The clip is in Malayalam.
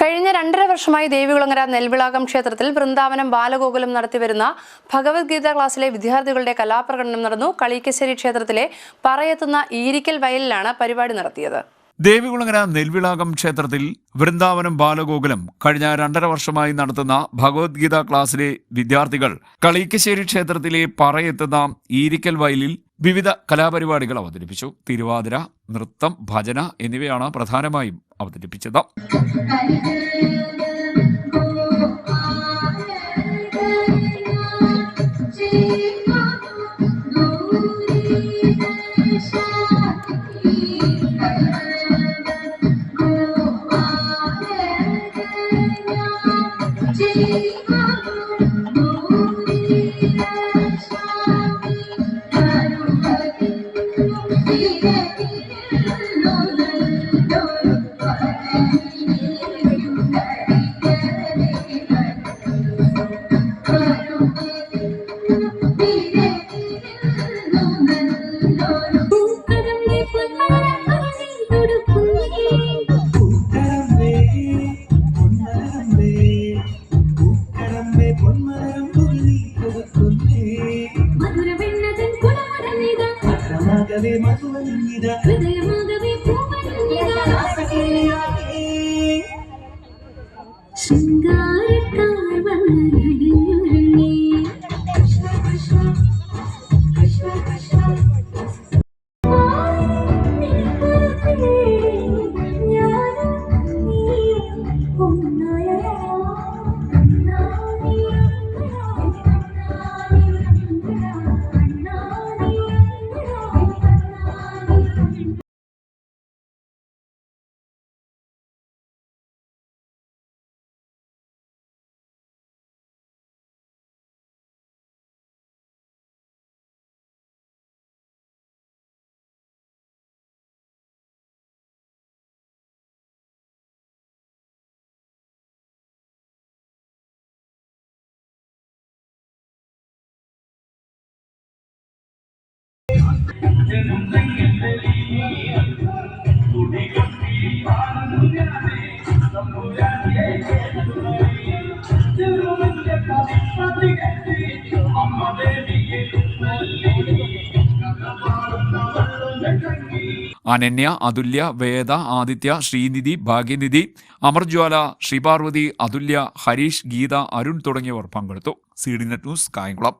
കഴിഞ്ഞ രണ്ടര വർഷമായി ദേവികുളങ്ങര നെൽവിളാകം ക്ഷേത്രത്തിൽ വൃന്ദാവനം ബാലഗോകുലം നടത്തിവരുന്ന ഭഗവത്ഗീത ക്ലാസ്സിലെ വിദ്യാർത്ഥികളുടെ കലാപ്രകടനം നടന്നു. കളിക്കശ്ശേരി ക്ഷേത്രത്തിലെ പറയെത്തുന്ന ഈരിക്കൽ വയലിലാണ് പരിപാടി നടത്തിയത്. ദേവികുളങ്ങര നെൽവിളാകം ക്ഷേത്രത്തിൽ വൃന്ദാവനം ബാലഗോകുലം കഴിഞ്ഞ രണ്ടര വർഷമായി നടത്തുന്ന ഭഗവത്ഗീത ക്ലാസ്സിലെ വിദ്യാർത്ഥികൾ കളിക്കശ്ശേരി ക്ഷേത്രത്തിലെ പറയെത്തുന്ന ഈരിക്കൽ വയലിൽ വിവിധ കലാപരിപാടികൾ അവതരിപ്പിച്ചു. തിരുവാതിര നൃത്തം ഭജന എന്നിവയാണ് പ്രധാനമായും അവതരിപ്പിച്ചത്. പൂക്കടമ്പേ പൊന്മരമ്പേ പൂക്കടമ്പേ പൊന്മരം പുള്ളി കൊടുക്കുന്നേ മധുരവെണ്ണതൻ അനന്യ അതുല്യ വേദ ആദിത്യ ശ്രീനിധി ഭാഗ്യനിധി അമർജ്വാല ശ്രീപാർവതി അതുല്യ ഹരീഷ് ഗീത അരുൺ തുടങ്ങിയവർ പങ്കെടുത്തു. C D net news Kayamkulam.